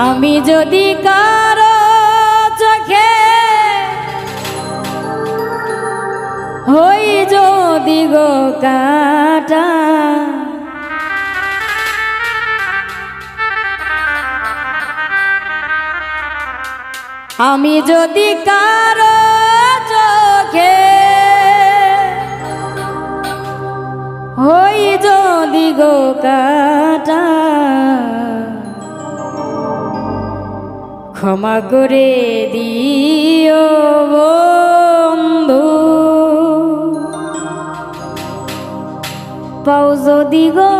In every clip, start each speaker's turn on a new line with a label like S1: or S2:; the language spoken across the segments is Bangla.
S1: আমি যদি কারও চোখে হই যদি গো কাটা, আমি যদি কারও চোখে হই যদি গো কাটা ক্ষমা করে দিও বন্ধু। পাও যদি গো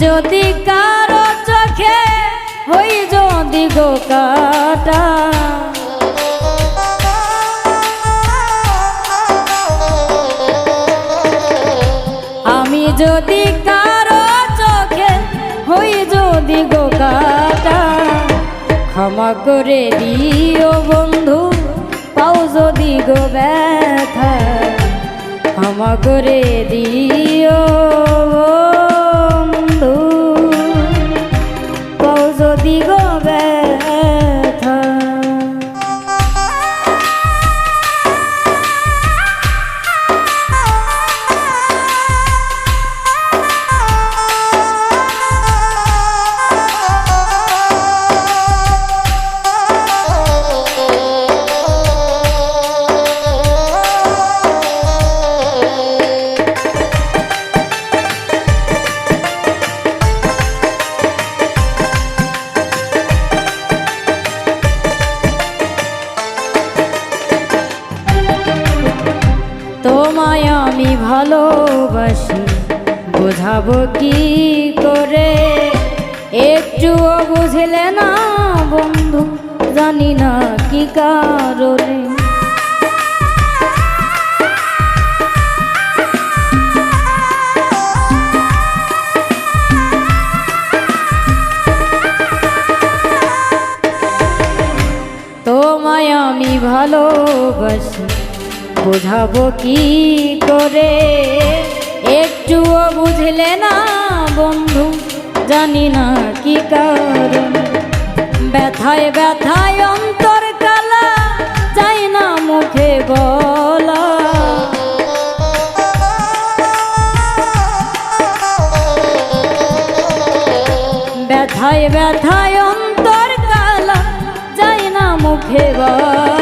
S1: যদি কারও চোখে হই যদি গো কাটা আমি যদি কারও চোখে হই যদি গো কাটা ক্ষমা করে দিও বন্ধু, পাও যদি গো ব্যথা। করে দিও বন্ধু। যদি গো তোমায় আমি ভালোবাসি বোঝাবো কি করে? একটুও বুঝলে না বন্ধু জানি না কি কারণে। বোঝাবো কি করে? একটুও বুঝলে না বন্ধু, জানি না কি কারণ। ব্যথায় ব্যথায় অন্তর কালা, চাই না মুখে বলা। ব্যথায় ব্যথায় অন্তর কালা, চাই না মুখে বলা।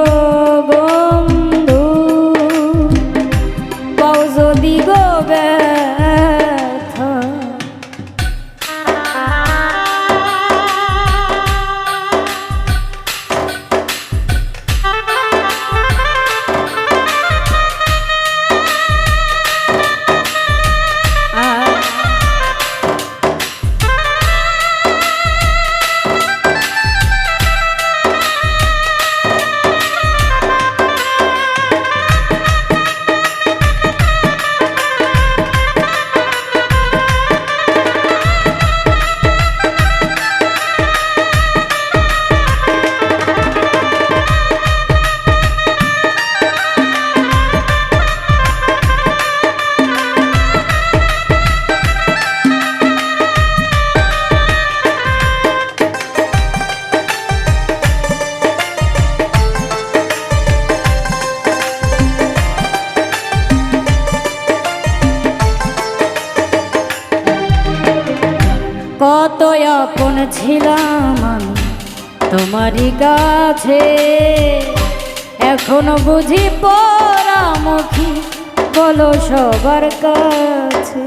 S1: কত আপন ছিলাম আমি, তোমারই কাছে। এখনও বুঝি পরামুখী, বলো সবার কাছে।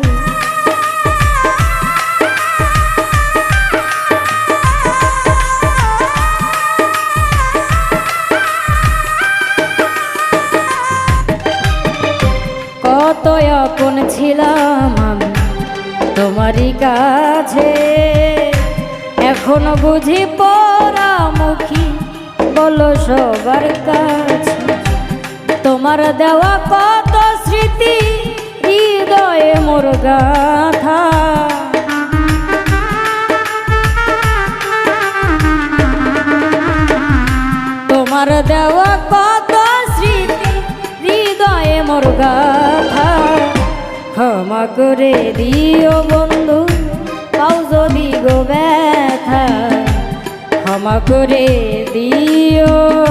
S1: কত আপন ছিলাম আমি কাছে এখনও বুঝি পরামুখী বলো সবার কাছে। তোমার দেওয়া কত স্মৃতি, হৃদয়ে মোর গাথা। তোমার দেওয়া কত স্মৃতি, হৃদয়ে মোর গাথা। ক্ষমা করে দিও বন্ধু। গো ব্যথা ক্ষমা করে দিও।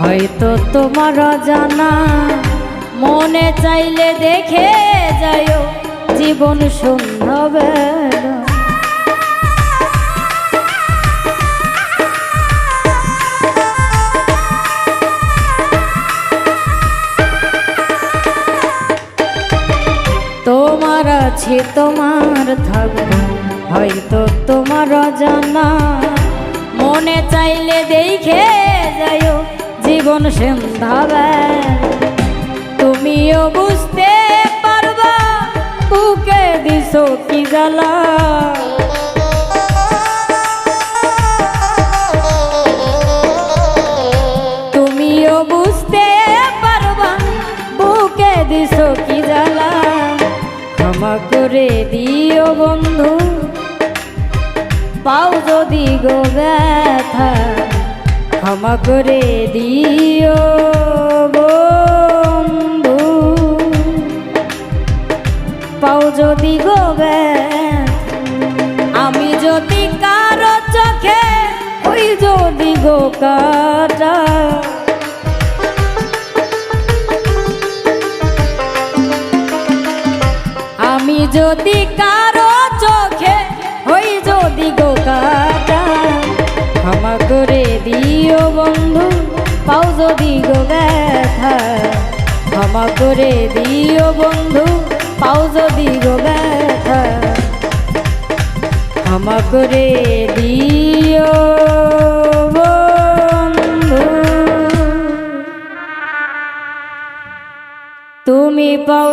S1: হয়তো তোমার জানা মনে চাইলে দেখে যাইও জীবন সন্ধ্যাবেলা তোমার আছে, তোমার থাকব, হয়তো তোমার জানা মনে চাইলে দেখে যাইও জীবন সন্ধ্যাবে। তুমিও বুঝতে পারবা বুকে দিছো কি জ্বালা। তুমিও বুঝতে পারবা বুকে দিছো কি জ্বালা। ক্ষমা করে দিও বন্ধু, পাও যদি গো ব্যথা। ক্ষমা করে দিও, বন্ধু। পাও যদি গো ব্যথা আমি যদি কারও চোখে, ওই যদি গো কাটা। আমি যদি ক্ষমা করে দিও বন্ধু পাও যদি গো ব্যথা ক্ষমা করে দিও বন্ধু। তুমি পাও